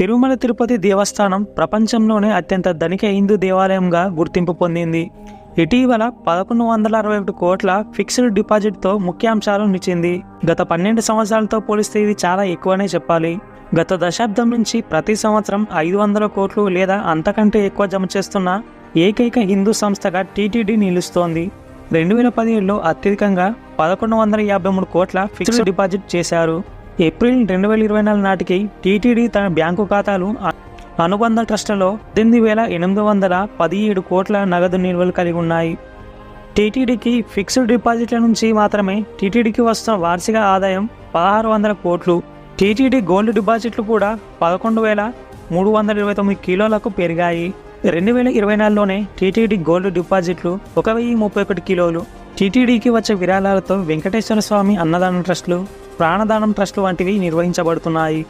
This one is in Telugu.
తిరుమల తిరుపతి దేవస్థానం ప్రపంచంలోనే అత్యంత ధనిక హిందూ దేవాలయంగా గుర్తింపు పొందింది. ఇటీవల పదకొండు వందల అరవై ఒకటి కోట్ల ఫిక్స్డ్ డిపాజిట్తో ముఖ్యాంశాలు నిచ్చింది గత పన్నెండు సంవత్సరాలతో పోలిస్తే ఇది చాలా ఎక్కువనే చెప్పాలి. గత దశాబ్దం నుంచి ప్రతి సంవత్సరం ఐదు వందల కోట్లు లేదా అంతకంటే ఎక్కువ జమ చేస్తున్న ఏకైక హిందూ సంస్థగా టీటీడీ నిలుస్తోంది. రెండు వేల పదిహేడులో అత్యధికంగా పదకొండు వందల యాభై మూడు కోట్ల ఫిక్స్డ్ డిపాజిట్ చేశారు. ఏప్రిల్ రెండు వేల ఇరవై నాలుగు నాటికి టీటీడీ తన బ్యాంకు ఖాతాలు అనుబంధ ట్రస్టులో పద్దెనిమిది వేల ఎనిమిది వందల పదిహేడు కోట్ల నగదు నిల్వలు కలిగి ఉన్నాయి. టీటీడీకి ఫిక్స్డ్ డిపాజిట్ల నుంచి మాత్రమే టీటీడీకి వస్తున్న వార్షిక ఆదాయం పదహారు వందల కోట్లు. టీటీడీ గోల్డ్ డిపాజిట్లు కూడా పదకొండు వేల మూడు వందల ఇరవై తొమ్మిది కిలోలకు పెరిగాయి. రెండు వేల ఇరవై నాలుగులోనే టీటీడీ గోల్డ్ డిపాజిట్లు ఒక వెయ్యి ముప్పై ఒకటి కిలోలు. టీటీడీకి వచ్చే విరాళాలతో వెంకటేశ్వర స్వామి అన్నదాన ట్రస్టులు ప్రాణదానం ట్రస్ట్ వంటివి నిర్వహించబడుతున్నాయి.